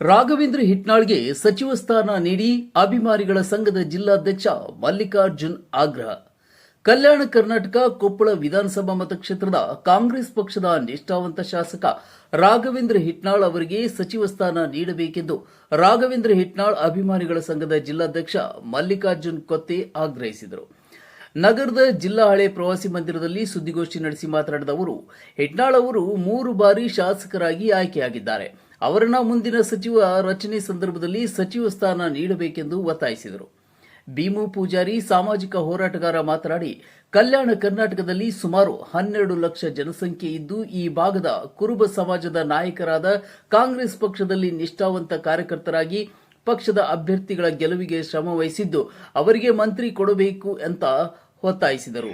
ರಾಘವೇಂದ್ರ ಹಿಟ್ನಾಳ್ಗೆ ಸಚಿವ ಸ್ಥಾನ ನೀಡಿ ಅಭಿಮಾನಿಗಳ ಸಂಘದ ಜಿಲ್ಲಾಧ್ಯಕ್ಷ ಮಲ್ಲಿಕಾರ್ಜುನ್ ಆಗ್ರಹ. ಕಲ್ಯಾಣ ಕರ್ನಾಟಕ ಕೊಪ್ಪಳ ವಿಧಾನಸಭಾ ಮತಕ್ಷೇತ್ರದ ಕಾಂಗ್ರೆಸ್ ಪಕ್ಷದ ನಿಷ್ಠಾವಂತ ಶಾಸಕ ರಾಘವೇಂದ್ರ ಹಿಟ್ನಾಳ್ ಅವರಿಗೆ ಸಚಿವ ಸ್ಥಾನ ನೀಡಬೇಕೆಂದು ರಾಘವೇಂದ್ರ ಹಿಟ್ನಾಳ್ ಅಭಿಮಾನಿಗಳ ಸಂಘದ ಜಿಲ್ಲಾಧ್ಯಕ್ಷ ಮಲ್ಲಿಕಾರ್ಜುನ್ ಕೊತ್ತೆ ಆಗ್ರಹಿಸಿದರು. ನಗರದ ಜಿಲ್ಲಾ ಹಳೆ ಪ್ರವಾಸಿ ಮಂದಿರದಲ್ಲಿ ಸುದ್ದಿಗೋಷ್ಠಿ ನಡೆಸಿ ಮಾತನಾಡಿದ ಅವರು, ಹಿಟ್ನಾಳ್ ಅವರು ಮೂರು ಬಾರಿ ಶಾಸಕರಾಗಿ ಆಯ್ಕೆಯಾಗಿದ್ದಾರೆ. ಅವರನ್ನ ಮುಂದಿನ ಸಚಿವ ರಚನೆ ಸಂದರ್ಭದಲ್ಲಿ ಸಚಿವ ಸ್ಥಾನ ನೀಡಬೇಕೆಂದು ಒತ್ತಾಯಿಸಿದರು. ಭೀಮು ಪೂಜಾರಿ ಸಾಮಾಜಿಕ ಹೋರಾಟಗಾರ ಮಾತನಾಡಿ, ಕಲ್ಯಾಣ ಕರ್ನಾಟಕದಲ್ಲಿ ಸುಮಾರು ಹನ್ನೆರಡು ಲಕ್ಷ ಜನಸಂಖ್ಯೆ ಇದ್ದು, ಈ ಭಾಗದ ಕುರುಬ ಸಮಾಜದ ನಾಯಕರಾದ ಕಾಂಗ್ರೆಸ್ ಪಕ್ಷದಲ್ಲಿ ನಿಷ್ಠಾವಂತ ಕಾರ್ಯಕರ್ತರಾಗಿ ಪಕ್ಷದ ಅಭ್ಯರ್ಥಿಗಳ ಗೆಲುವಿಗೆ ಶ್ರಮ ವಹಿಸಿದ್ದು, ಅವರಿಗೆ ಮಂತ್ರಿ ಕೊಡಬೇಕು ಅಂತ ಒತ್ತಾಯಿಸಿದರು.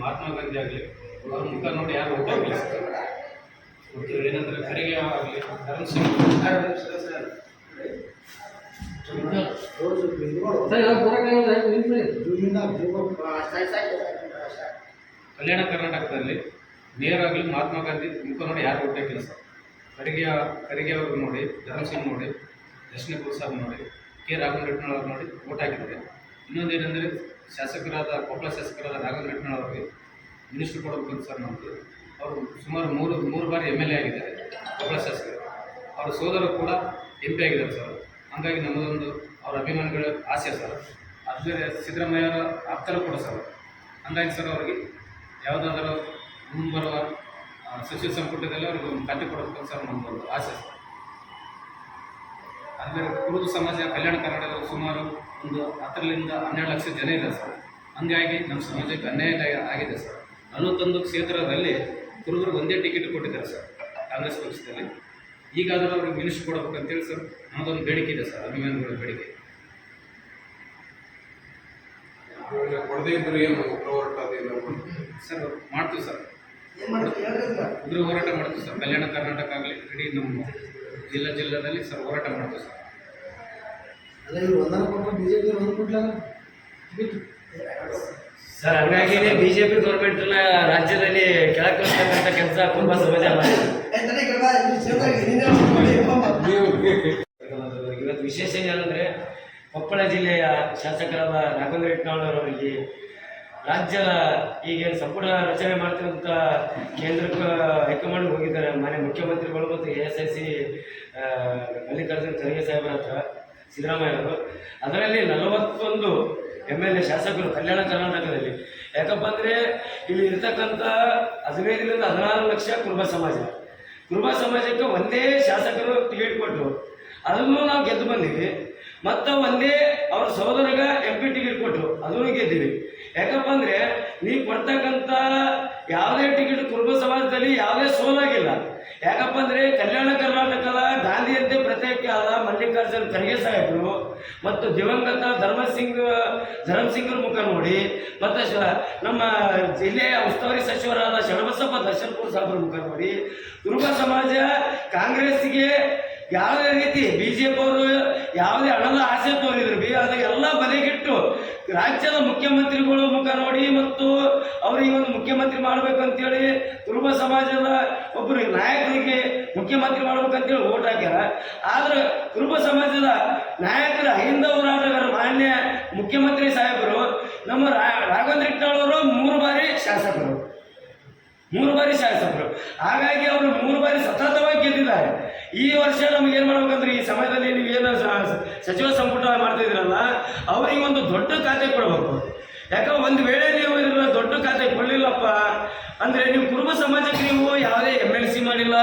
ಮಹಾತ್ಮ ಗಾಂಧಿ ಅವ್ರ ಮುಖ ನೋಡಿ ಯಾರು ಒಟ್ಟಾಗಿಲ್ಲ ಮತ್ತು ಏನಂದ್ರೆ ಕರಿಗೆ ಆಗಲಿ ಧರ್ಮ ಕಲ್ಯಾಣ ಕರ್ನಾಟಕದಲ್ಲಿ ನೇರ ಆಗಲಿ ಮಹಾತ್ಮ ಗಾಂಧಿ ಮುಖ ನೋಡಿ ಯಾರು ಒಟ್ಟಾಗಿಲ್ಲ ಕೆಲಸ. ಕರಿಗೆ ಕರಿಗೆ ಅವರು ನೋಡಿ, ಧರ್ಮ ಸಿಂಗ್ ನೋಡಿ, ದರ್ಶನ ಸಾಬ್ ನೋಡಿ, ಕೆ. ರಾಘವನ್ ರೆಡ್ನಳ್ ಅವ್ರು ನೋಡಿ ಓಟ್ ಹಾಕಿದ್ದಾರೆ. ಇನ್ನೊಂದು ಏನಂದರೆ ಶಾಸಕರಾದ ಕೊಪ್ಪಳ ಶಾಸಕರಾದ ರಾಘವನ್ ಅವರಿಗೆ ಮಿನಿಸ್ಟ್ರ್ ಕೊಡಬೇಕಂತ ಸರ್ ನಮ್ಮದು ಅವರು ಸುಮಾರು ಮೂರು ಮೂರು ಬಾರಿ ಎಂ ಎಲ್ ಎ ಆಗಿದ್ದಾರೆ ಕೊಪ್ಪಳ ಶಾಸಕರು. ಅವರ ಸೋದರ ಕೂಡ ಎಂ ಪಿ ಆಗಿದ್ದಾರೆ ಸರ್. ಹಾಗಾಗಿ ನಮ್ಮದೊಂದು ಅವರ ಅಭಿಮಾನಿಗಳ ಆಸೆ ಸರ್. ಅದೇ ಸಿದ್ದರಾಮಯ್ಯವರ ಆಪ್ತರು ಕೂಡ ಸರ್. ಹಾಗಾಗಿ ಸರ್ ಅವರಿಗೆ ಯಾವುದಾದರೂ ಮುಂಬರುವ ಸಚಿವ ಸಂಪುಟದಲ್ಲಿ ಅವ್ರಿಗೆ ಒಂದು ಖಾತೆ ಕೊಡಬೇಕು ಸರ್ ನಮ್ಮದೊಂದು ಆಸೆ ಸರ್. ಅಂದರೆ ಕುರುಬ ಸಮಾಜ, ಕಲ್ಯಾಣ ಕರ್ನಾಟಕದ ಸುಮಾರು ಒಂದು ಹತ್ತರಿಂದ ಹನ್ನೆರಡು ಲಕ್ಷ ಜನ ಇದೆ ಸರ್. ಹಂಗಾಗಿ ನಮ್ಮ ಸಮಾಜಕ್ಕೆ ಅನ್ಯಾಯ ಆಗಿದೆ ಸರ್. ನಲವತ್ತೊಂದು ಕ್ಷೇತ್ರದಲ್ಲಿ ಕುರುಬರಿಗೆ ಒಂದೇ ಟಿಕೆಟ್ ಕೊಟ್ಟಿದ್ದಾರೆ ಸರ್ ಕಾಂಗ್ರೆಸ್ ಪಕ್ಷದಲ್ಲಿ. ಈಗಾದರೂ ಅವ್ರಿಗೆ ಮಿನಿಸ್ಟರ್ ಕೊಡಬೇಕಂತೇಳಿ ಸರ್ ನಮ್ಮದೊಂದು ಬೇಡಿಕೆ ಇದೆ ಸರ್ ಅಭಿಮಾನಿಗಳ ಬೇಡಿಕೆ. ಕೊಡದೇ ಇದ್ರೆ ಏನು ಹೋರಾಟ ಸರ್ ಮಾಡ್ತೀವಿ ಸರ್. ಉಗ್ರ ಹೋರಾಟ ಮಾಡ್ತೀವಿ ಸರ್. ಕಲ್ಯಾಣ ಕರ್ನಾಟಕ ಆಗಲಿ ಇಡೀ ನಮ್ಮ ಜಿಲ್ಲಾ ಜಿಲ್ಲಾದಲ್ಲಿ ಸರ್ ಹೋರಾಟ ಮಾಡ್ತೀವಿ ಸರ್. ಅದೇ ಇವ್ರು ಒಂದರ ಒಂದು ಸರ್ ಹಂಗಾಗಿನೇ ಬಿಜೆಪಿ ಗೌರ್ಮೆಂಟ್ ರಾಜ್ಯದಲ್ಲಿ ಕೆಳಗಿಳಿಸ್ತಕ್ಕಂಥ ಕೆಲಸ ಕುಟುಂಬ ಸಮಾಜ ಇವತ್ತು ವಿಶೇಷ ಏನಂದ್ರೆ ಕೊಪ್ಪಳ ಜಿಲ್ಲೆಯ ಶಾಸಕರಾದ ರಾಘವೇಂದ್ರ ಇಟ್ನಾಳ್ ಅವರಿಗೆ ರಾಜ್ಯ ಈಗ ಸಂಪುಟ ರಚನೆ ಮಾಡ್ತಿರುವಂಥ ಕೇಂದ್ರಕ್ಕೆ ಹೈಕಮಾಂಡ್ ಹೋಗಿದ್ದಾರೆ. ಮಾನ್ಯ ಮುಖ್ಯಮಂತ್ರಿಗಳು ಮತ್ತು A S I C Mallikarjun Kharge ಸಾಹೇಬರ ಹತ್ರ ಸಿದ್ದರಾಮಯ್ಯ ಅವರು. ಅದರಲ್ಲಿ ನಲವತ್ತೊಂದು ಎಂ ಎಲ್ ಎ ಶಾಸಕರು ಕಲ್ಯಾಣ ಕರ್ನಾಟಕದಲ್ಲಿ. ಯಾಕಪ್ಪ ಅಂದರೆ ಇಲ್ಲಿ ಇರ್ತಕ್ಕಂಥ ಹದಿನೈದರಿಂದ ಹದಿನಾರು ಲಕ್ಷ ಕುರುಬ ಸಮಾಜ. ಕುರುಬ ಸಮಾಜಕ್ಕೆ ಒಂದೇ ಶಾಸಕರು ಟಿಕೆಟ್ ಕೊಟ್ಟರು ಅದನ್ನು ನಾವು ಗೆದ್ದು ಬಂದೀವಿ ಮತ್ತು ಒಂದೇ ಅವ್ರ ಸಹೋದರಗ ಎಂ ಪಿ ಟಿಕೆಟ್ ಕೊಟ್ಟರು ಅದನ್ನು ಗೆದ್ದೀವಿ. ಯಾಕಪ್ಪ ಅಂದರೆ ನೀವು ಕೊಡ್ತಕ್ಕಂಥ ಯಾವುದೇ ಟಿಕೆಟ್ ಕುರುಬ ಸಮಾಜದಲ್ಲಿ ಯಾವುದೇ ಸೋಲಾಗಿಲ್ಲ. ಯಾಕಪ್ಪ ಅಂದರೆ ಕಲ್ಯಾಣ ಕರ್ನಾಟಕದ ಗಾಂಧಿಯಂತೆ ಪ್ರತ್ಯೇಕ ಆದ ಮಲ್ಲಿಕಾರ್ಜುನ್ ಖರ್ಗೆ ಸಾಹೇಬರು ಮತ್ತು ದಿವಂಗತ ಧರ್ಮಸಿಂಗ್ ಧರ್ಮಸಿಂಗ್ರ ಮುಖ ನೋಡಿ. ಮತ್ತು ನಮ್ಮ ಜಿಲ್ಲೆಯ ಉಸ್ತುವಾರಿ ಸಚಿವರಾದ ಶರಣಬಸಪ್ಪ ದರ್ಶನ್ಪುರ್ ಸಾಹೇಬ್ರ ಮುಖ ನೋಡಿ. ಕುರುಬ ಸಮಾಜ ಕಾಂಗ್ರೆಸ್ಗೆ ಯಾವುದೇ ರೀತಿ ಬಿ ಜೆ ಪಿ ಅವರು ಯಾವುದೇ ಹಣದ ಆಸೆ ತೋರಿದ್ರು. ಬಿ ಅದು ಎಲ್ಲ ಬದಿಗಿಟ್ಟು ರಾಜ್ಯದ ಮುಖ್ಯಮಂತ್ರಿಗಳು ಮುಖ ನೋಡಿ ಮತ್ತು ಅವ್ರಿಗೆ ಒಂದು ಮುಖ್ಯಮಂತ್ರಿ ಮಾಡ್ಬೇಕಂತೇಳಿ ಕುರುಬ ಸಮಾಜದ ಒಬ್ಬರು ನಾಯಕರಿಗೆ ಮುಖ್ಯಮಂತ್ರಿ ಮಾಡ್ಬೇಕಂತೇಳಿ ಓಟ್ ಹಾಕ್ಯಾರ. ಆದ್ರೆ ಕುರುಬ ಸಮಾಜದ ನಾಯಕರ ಹಿಂದ ಹೋರಾಟಗಾರ ಮಾನ್ಯ ಮುಖ್ಯಮಂತ್ರಿ ಸಾಹೇಬರು, ನಮ್ಮ ರಾಘವೇಂದ್ರ ಇಟ್ನಾಳ್ ಮೂರು ಬಾರಿ ಶಾಸಕರು. ಮೂರು ಬಾರಿ ಶಾಸಕರು. ಹಾಗಾಗಿ ಅವರು ಮೂರು ಬಾರಿ ಸತತವಾಗಿ ಗೆದ್ದಿದ್ದಾರೆ. ಈ ವರ್ಷ ನಮ್ಗೆ ಏನು ಮಾಡ್ಬೇಕಂದ್ರೆ, ಈ ಸಮಯದಲ್ಲಿ ನೀವು ಏನು ಸ- ಸಚಿವ ಸಂಪುಟ ಮಾಡ್ತಾ ಇದ್ರಲ್ಲ ಅವರಿಗೆ ಒಂದು ದೊಡ್ಡ ಖಾತೆ ಕೊಡಬೇಕು. ಯಾಕಂದ್ರೆ ಒಂದು ವೇಳೆ ನೀವು ಇದನ್ನ ದೊಡ್ಡ ಖಾತೆ ಕೊಡಲಿಲ್ಲಪ್ಪ, ಅಂದರೆ ನೀವು ಕುರುಬ ಸಮಾಜಕ್ಕೆ ನೀವು ಯಾವುದೇ ಎಂ ಎಲ್ ಸಿ ಮಾಡಿಲ್ಲ,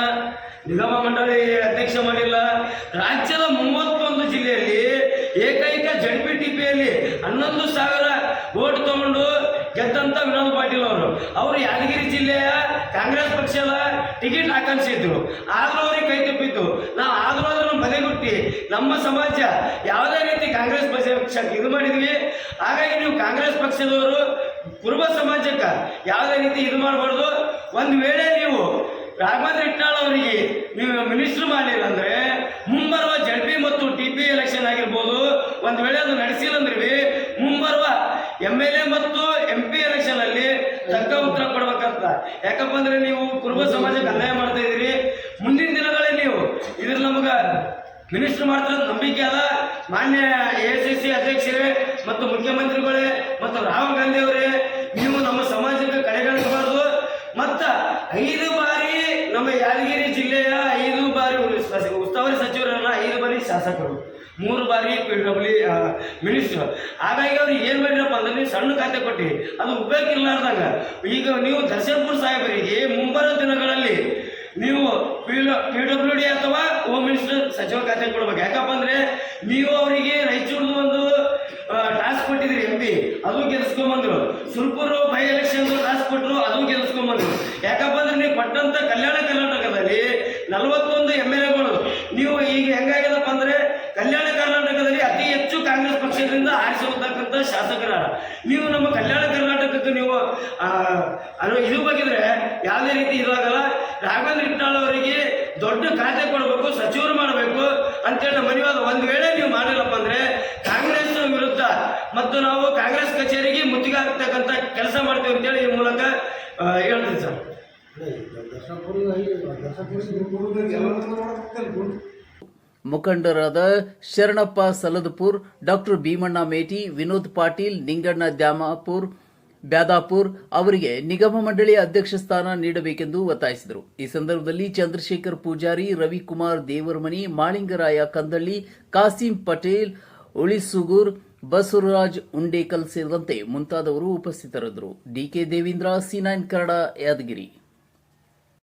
ನಿಗಮ ಮಂಡಳಿ ಅಧ್ಯಕ್ಷ ಮಾಡಿಲ್ಲ, ರಾಜ್ಯದ ಮೂವತ್ತೊಂದು ಜಿಲ್ಲೆಯಲ್ಲಿ ಏಕೈಕ ಪಿ ಹನ್ನೊಂದು ಸಾವಿರ ಓಟ್ ತಗೊಂಡು ಗೆದ್ದಂತ ವಿನೋದ್ ಪಾಟೀಲ್ ಅವರು. ಅವರು ಯಾದಗಿರಿ ಜಿಲ್ಲೆಯ ಕಾಂಗ್ರೆಸ್ ಪಕ್ಷದ ಟಿಕೆಟ್ ಆಕಾಂಕ್ಷಿದ್ರು ಆದರೂ ಅವ್ರಿಗೆ ಕೈ ತಪ್ಪಿತ್ತು. ನಾವು ಆದ್ರೂ ಅದನ್ನು ಬದಿಗುಟ್ಟಿ ನಮ್ಮ ಸಮಾಜ ಯಾವುದೇ ರೀತಿ ಕಾಂಗ್ರೆಸ್ ಪಕ್ಷಕ್ಕೆ ಇದು ಮಾಡಿದ್ವಿ. ಹಾಗಾಗಿ ನೀವು ಕಾಂಗ್ರೆಸ್ ಪಕ್ಷದವರು ಕುರುಬ ಸಮಾಜಕ್ಕೆ ಯಾವುದೇ ರೀತಿ ಇದು ಮಾಡಬಾರ್ದು. ಒಂದು ವೇಳೆ ನೀವು ರಾಘವೇಂದ್ರ ಇಟ್ನಾಳ್ ಅವರಿಗೆ ನೀವು ಮಿನಿಸ್ಟರ್ ಮಾಡಲಿಲ್ಲ ಅಂದ್ರೆ ಮುಂಬರುವ ಜಡ್ ಪಿ ಮತ್ತು ಟಿ ಪಿ ಎಲೆಕ್ಷನ್ ಆಗಿರ್ಬೋದು, ಒಂದು ವೇಳೆ ಅದು ನಡೆಸಿಲ್ಲ ಅಂದ್ರೆ ಮುಂಬರುವ ಎಂ ಎಲ್ ಎ ಮತ್ತು ಎಂ ಪಿ ಎಲೆಕ್ಷನ್ ಅಲ್ಲಿ ತಕ್ಕ ಉತ್ತರ ಕೊಡ್ಬೇಕಂತ. ಯಾಕಪ್ಪ ಅಂದ್ರೆ ನೀವು ಕುರುಬ ಸಮಾಜಕ್ಕೆ ಅನ್ಯಾಯ ಮಾಡ್ತಾ ಇದ್ದೀರಿ. ನಮಗ ಮಿನಿಸ್ಟರ್ ಮಾಡ್ತಾರ ನಂಬಿಕೆ ಅದ. ಮಾನ್ಯ ಎ ಸಿ ಸಿ ಅಧ್ಯಕ್ಷರೇ ಮತ್ತು ಮುಖ್ಯಮಂತ್ರಿಗಳೇ ಮತ್ತು ರಾಹುಲ್ ಗಾಂಧಿ ಅವರೇ, ನೀವು ನಮ್ಮ ಶಾಸಕರು ಮೂರು ಬಾರಿ ಪಿ ಡಬ್ಲ್ಯೂ ಮಿನಿಸ್ಟರ್ ಹಾಗಾಗಿ ಅವ್ರಿಗೆ ಏನು ಮಾಡಿರಪ್ಪ ಅಂದ್ರೆ ನೀವು ಸಣ್ಣ ಖಾತೆ ಕೊಟ್ಟಿ. ಅದು ಉಪಯೋಗ ಇರ್ಲಾರ್ದಂಗ. ಈಗ ನೀವು ದರ್ಶನ್ಪುರ್ ಸಾಹೇಬರಿಗೆ ಮುಂಬರುವ ದಿನಗಳಲ್ಲಿ ನೀವು ಪಿ ಡಬ್ಲ್ಯೂ ಡಿ ಅಥವಾ ಹೋಮ್ ಮಿನಿಸ್ಟರ್ ಸಚಿವ ಖಾತೆ ಕೊಡ್ಬೇಕು. ಯಾಕಪ್ಪ ಅಂದ್ರೆ ನೀವು ಅವರಿಗೆ ರಾಯಚೂರ್ದು ಒಂದು ಟಾಸ್ಕ್ ಕೊಟ್ಟಿದ್ರಿ ಎಂ ಪಿ ಅದು ಗೆಲ್ಸ್ಕೊಂಬಂದ್ರು. ಸುರ್ಪುರು ಬೈ ಎಲೆಕ್ಷನ್ ಟಾಸ್ಕ್ ಕೊಟ್ಟರು ಅದು ಗೆಲ್ಸ್ಕೊಂಬಂದ್ರು. ಯಾಕಪ್ಪ ಅಂದ್ರೆ ನೀವು ಕೊಟ್ಟಂತ ಕಲ್ಯಾಣ ಕರ್ನಾಟಕದಲ್ಲಿ ನಲವತ್ತೊಂದು ಎಂ ಎಲ್ ಎಗಳು ನೀವು ಈಗ ಹೆಂಗಾಗ್ಯದಪ್ಪ ಅಂದ್ರೆ ಕಲ್ಯಾಣ ಕರ್ನಾಟಕದಲ್ಲಿ ಅತಿ ಹೆಚ್ಚು ಕಾಂಗ್ರೆಸ್ ಪಕ್ಷದಿಂದ ಆರಿಸಿ ಹೋಗ್ತಕ್ಕಂಥ ಶಾಸಕರ ನೀವು ನಮ್ಮ ಕಲ್ಯಾಣ ಕರ್ನಾಟಕಕ್ಕೆ ನೀವು ಇದು ಬಗ್ಗಿದ್ರೆ ಯಾವುದೇ ರೀತಿ ಇದಾಗಲ್ಲ, ರಾಘವೇಂದ್ರ ಇಟ್ನಾಳ್ ಅವರಿಗೆ ದೊಡ್ಡ ಖಾತೆ ಕೊಡಬೇಕು, ಸಚಿವರು ಮಾಡಬೇಕು ಅಂತೇಳಿ ನಮ್ಮ ಒಂದು ವೇಳೆ ನೀವು ಮಾಡಿಲ್ಲಪ್ಪ ಅಂದ್ರೆ ಕಾಂಗ್ರೆಸ್ ವಿರುದ್ಧ ಮತ್ತು ನಾವು ಕಾಂಗ್ರೆಸ್ ಕಚೇರಿಗೆ ಮುತ್ತಿಗೆ ಹಾಕ್ತಕ್ಕಂಥ ಕೆಲಸ ಮಾಡ್ತೀವಿ ಅಂತೇಳಿ ಈ ಮೂಲಕ ಹೇಳ್ತೀನಿ ಸರ್. ಮುಖಂಡರಾದ ಶರಣಪ್ಪ ಸಲದಪುರ್, ಡಾಕ್ಟರ್ ಭೀಮಣ್ಣ ಮೇಟಿ, ವಿನೋದ್ ಪಾಟೀಲ್, ನಿಂಗಣ್ಣ ದ್ಯಾಮಾಪುರ್, ಬ್ಯಾದಾಪುರ್ ಅವರಿಗೆ ನಿಗಮ ಮಂಡಳಿ ಅಧ್ಯಕ್ಷ ಸ್ಥಾನ ನೀಡಬೇಕೆಂದು ಒತ್ತಾಯಿಸಿದರು. ಈ ಸಂದರ್ಭದಲ್ಲಿ ಚಂದ್ರಶೇಖರ್ ಪೂಜಾರಿ, ರವಿಕುಮಾರ್ ದೇವರಮನಿ ಮಾಳಿಂಗರಾಯ ಕಂದಳ್ಳಿ, ಕಾಸಿಂ ಪಟೇಲ್, ಉಳಿಸುಗೂರ್, ಬಸವರಾಜ್ ಉಂಡೇಕಲ್ ಸೇರಿದಂತೆ ಮುಂತಾದವರು ಉಪಸ್ಥಿತರಿದ್ದರು. D K Devendra, C nine Kannada Yadgir.